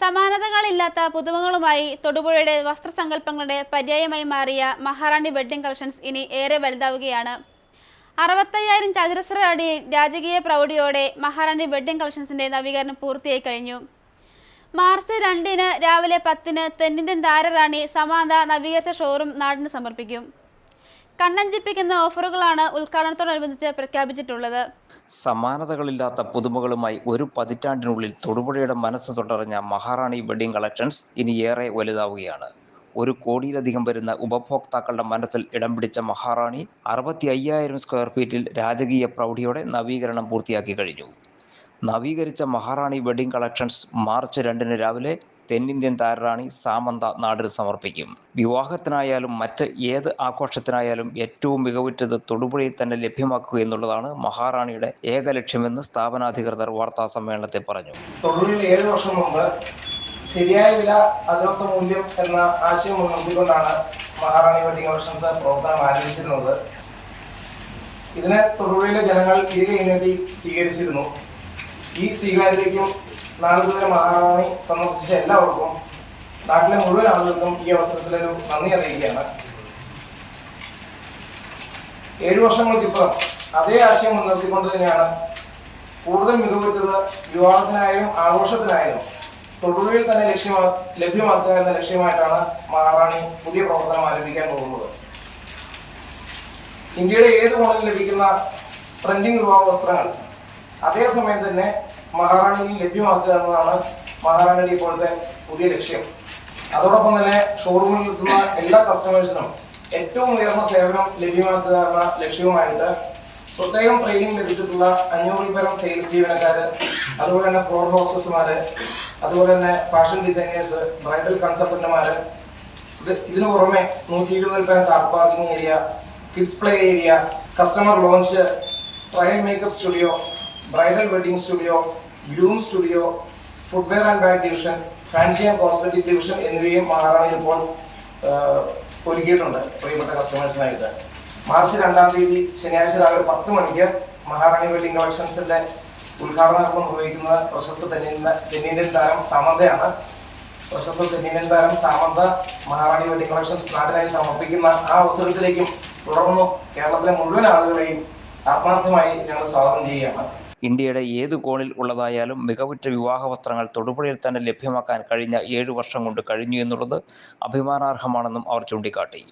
സമാനതകളില്ലാത്ത പുതുമകളുമായി തൊടുപുഴയുടെ വസ്ത്രസങ്കല്പങ്ങളുടെ പര്യായമായി മാറിയ മഹാറാണി wedding collections ഇനി ഏറെ വലുതാവുകയാണ്. അറുപത്തയ്യായിരം ചതുരശ്ര അടി രാജകീയ പ്രൗഢിയോടെ മഹാറാണി വെഡ്ഡിംഗ് കളക്ഷൻസിന്റെ നവീകരണം പൂർത്തിയായി കഴിഞ്ഞു. മാർച്ച് രണ്ടിന് രാവിലെ പത്തിന് തെന്നിന്ത്യൻ താരറാണി സമാന്ത നവീകരിച്ച ഷോറൂം നാടിന് സമർപ്പിക്കും. കണ്ണഞ്ചിപ്പിക്കുന്ന ഓഫറുകളാണ് ഉദ്ഘാടനത്തോടനുബന്ധിച്ച് പ്രഖ്യാപിച്ചിട്ടുള്ളത്. സമാനതകളില്ലാത്ത പുതുമകളുമായി ഒരു പതിറ്റാണ്ടിനുള്ളിൽ തൊടുപുഴയുടെ മനസ്സ് തൊട്ടറിഞ്ഞ മഹാറാണി വെഡിംഗ് കളക്ഷൻസ് ഇനി ഏറെ വലുതാവുകയാണ്. ഒരു കോടിയിലധികം വരുന്ന ഉപഭോക്താക്കളുടെ മനസ്സിൽ ഇടം പിടിച്ച മഹാറാണി അറുപത്തി അയ്യായിരം സ്ക്വയർ ഫീറ്റിൽ രാജകീയ പ്രൗഢിയോടെ നവീകരണം പൂർത്തിയാക്കി കഴിഞ്ഞു. നവീകരിച്ച മഹാറാണി വെഡിംഗ് കളക്ഷൻസ് മാർച്ച് രണ്ടിന് രാവിലെ തെന്നിന്ത്യൻ താരറാണി സാമന്ത നാടിന് സമർപ്പിക്കും. വിവാഹത്തിനായാലും മറ്റ് ഏത് ആഘോഷത്തിനായാലും ഏറ്റവും മികവുറ്റത് തൊടുപുഴയിൽ തന്നെ ലഭ്യമാക്കുക എന്നുള്ളതാണ് മഹാറാണിയുടെ ഏക ലക്ഷ്യമെന്ന് സ്ഥാപനാധികൃതർ വാർത്താ സമ്മേളനത്തിൽ പറഞ്ഞു. ഏഴ് വർഷം മുമ്പ് ശരിയായ വില അതിനൊത്ത മൂല്യം എന്ന ആശയം മുൻനിർത്തിക്കൊണ്ടാണ് മഹാറാണി വെഡിങ് കളക്ഷൻസ് പ്രവർത്തനം ആരംഭിച്ചിരുന്നത്. ഇതിനെ തൊടുപുഴയിലെ ജനങ്ങൾ തിരികെ ഇനി സ്വീകരിച്ചിരുന്നു. ഈ സ്വീകാര്യതയ്ക്കും നാലുപുഴ മഹാറാണി സന്ദർശിച്ച എല്ലാവർക്കും നാട്ടിലെ മുഴുവൻ ആളുകൾക്കും ഈ അവസരത്തിലൊരു നന്ദി അറിയിക്കുകയാണ്. ഏഴു വർഷങ്ങൾക്കിപ്പുറം അതേ ആശയം മുൻനിർത്തിക്കൊണ്ട് തന്നെയാണ് കൂടുതൽ മികവുറ്റത് വിവാഹത്തിനായാലും ആഘോഷത്തിനായാലും തൊടുപുഴയിൽ തന്നെ ലക്ഷ്യമാ ലഭ്യമാക്കുക എന്ന ലക്ഷ്യമായിട്ടാണ് മഹാറാണി പുതിയ പ്രവർത്തനം ആരംഭിക്കാൻ പോകുന്നത്. ഇന്ത്യയുടെ ഏത് കോണിൽ ലഭിക്കുന്ന ട്രെൻഡിങ് വിവാഹ വസ്ത്രങ്ങൾ അതേസമയം തന്നെ മഹാറാണിയിൽ ലഭ്യമാക്കുക എന്നതാണ് മഹാറാണിയുടെ ഇപ്പോഴത്തെ പുതിയ ലക്ഷ്യം. അതോടൊപ്പം തന്നെ ഷോറൂമിൽ എത്തുന്ന എല്ലാ കസ്റ്റമേഴ്സിനും ഏറ്റവും ഉയർന്ന സേവനം ലഭ്യമാക്കുക എന്ന ലക്ഷ്യവുമായിട്ട് പ്രത്യേകം ട്രെയിനിങ് ലഭിച്ചിട്ടുള്ള അഞ്ഞൂറിൽ പരം സെയിൽസ് ജീവനക്കാർ അതുപോലെ തന്നെ ഫ്ലോർ ഹോസ്റ്റസ്മാർ അതുപോലെ തന്നെ ഫാഷൻ ഡിസൈനേഴ്സ് ബ്രൈഡൽ കൺസൾട്ടന്റുമാർ ഇത് ഇതിനു പുറമെ നൂറ്റി ഇരുപതിൽ പരം car parking area kids play area customer lounge trial makeup studio bridal wedding studio bloom studio footwear and bag division fancy and cosmetic division എന്നിവയും മഹാറാണിയിൽ ഇപ്പോൾ ഒരുക്കിയിട്ടുണ്ട് പ്രിയപ്പെട്ട കസ്റ്റമേഴ്സിനായിട്ട് മാർച്ച് രണ്ടാം തീയതി ശനിയാഴ്ച രാവിലെ പത്ത് മണിക്ക് മഹാറാണി വെഡിങ് കളക്ഷൻസിന്റെ ഉദ്ഘാടനാർത്ഥം നിർവഹിക്കുന്നത് പ്രശസ്ത തെന്നിന്ത്യ തെന്നിന്ത്യൻ താരം സാമന്തയാണ്. പ്രശസ്ത തെന്നിന്ത്യൻ താരം സാമന്ത മഹാറാണി വെഡിങ് കളക്ഷൻസ് നാടിനായി സമർപ്പിക്കുന്ന ആ അവസരത്തിലേക്കും തുടർന്നു കേരളത്തിലെ മുഴുവൻ ആളുകളെയും ആത്മാർത്ഥമായി ഞങ്ങൾ സ്വാഗതം ചെയ്യുകയാണ്. ഇന്ത്യയുടെ ഏത് കോണിൽ ഉള്ളതായാലും മികവുറ്റ വിവാഹ വസ്ത്രങ്ങൾ തൊടുപുഴയിൽ തന്നെ ലഭ്യമാക്കാൻ കഴിഞ്ഞ ഏഴു വർഷം കൊണ്ട് കഴിഞ്ഞു എന്നുള്ളത് അഭിമാനാർഹമാണെന്നും അവർ ചൂണ്ടിക്കാട്ടി.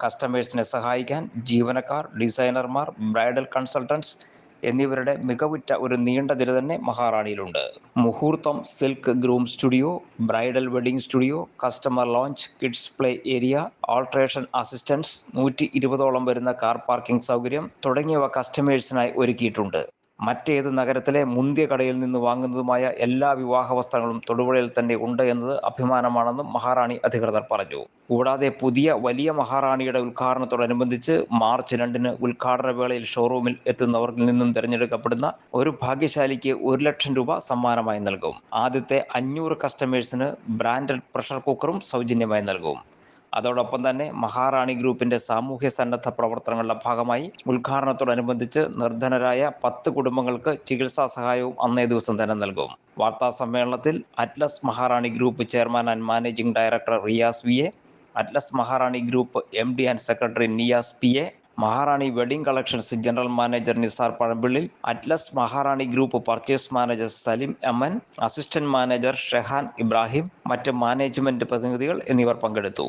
കസ്റ്റമേഴ്സിനെ സഹായിക്കാൻ ജീവനക്കാർ ഡിസൈനർമാർ ബ്രൈഡൽ കൺസൾട്ടൻസ് എന്നിവരുടെ മികവുറ്റ ഒരു നീണ്ട നിര തന്നെ മഹാറാണിയിലുണ്ട്. മുഹൂർത്തം silk groom studio bridal wedding studio customer lounge kids play area alteration assistance നൂറ്റി ഇരുപതോളം വരുന്ന കാർ പാർക്കിംഗ് സൗകര്യം തുടങ്ങിയവ കസ്റ്റമേഴ്സിനായി ഒരുക്കിയിട്ടുണ്ട്. മറ്റേത് നഗരത്തിലെ മുന്തിയ കടയിൽ നിന്ന് വാങ്ങുന്നതുമായ എല്ലാ വിവാഹ വസ്ത്രങ്ങളും തൊടുപുഴയിൽ തന്നെ ഉണ്ട് എന്നത് അഭിമാനമാണെന്നും മഹാറാണി അധികൃതർ പറഞ്ഞു. കൂടാതെ പുതിയ വലിയ മഹാറാണിയുടെ ഉദ്ഘാടനത്തോടനുബന്ധിച്ച് മാർച്ച് രണ്ടിന് ഉദ്ഘാടന വേളയിൽ ഷോറൂമിൽ എത്തുന്നവരിൽ നിന്നും തിരഞ്ഞെടുക്കപ്പെടുന്ന ഒരു ഭാഗ്യശാലിക്ക് ഒരു ലക്ഷം രൂപ സമ്മാനമായി നൽകും. ആദ്യത്തെ അഞ്ഞൂറ് കസ്റ്റമേഴ്സിന് ബ്രാൻഡഡ് പ്രഷർ കുക്കറും സൗജന്യമായി നൽകും. അതോടൊപ്പം തന്നെ മഹാറാണി ഗ്രൂപ്പിന്റെ സാമൂഹ്യ സന്നദ്ധ പ്രവർത്തനങ്ങളുടെ ഭാഗമായി ഉദ്ഘാടനത്തോടനുബന്ധിച്ച് നിർധനരായ പത്ത് കുടുംബങ്ങൾക്ക് ചികിത്സാ സഹായവും അന്നേ ദിവസം തന്നെ നൽകും. വാർത്താ സമ്മേളനത്തിൽ Atlas Maharani group chairman and managing director Riyas V A Atlas Maharani group M D and secretary Niyas P A Maharani wedding collections general manager Nisar Pazhampillil Atlas Maharani group purchase manager Salim Aman assistant manager Shehan Ibrahim മറ്റ് management പ്രതിനിധികൾ എന്നിവർ പങ്കെടുത്തു.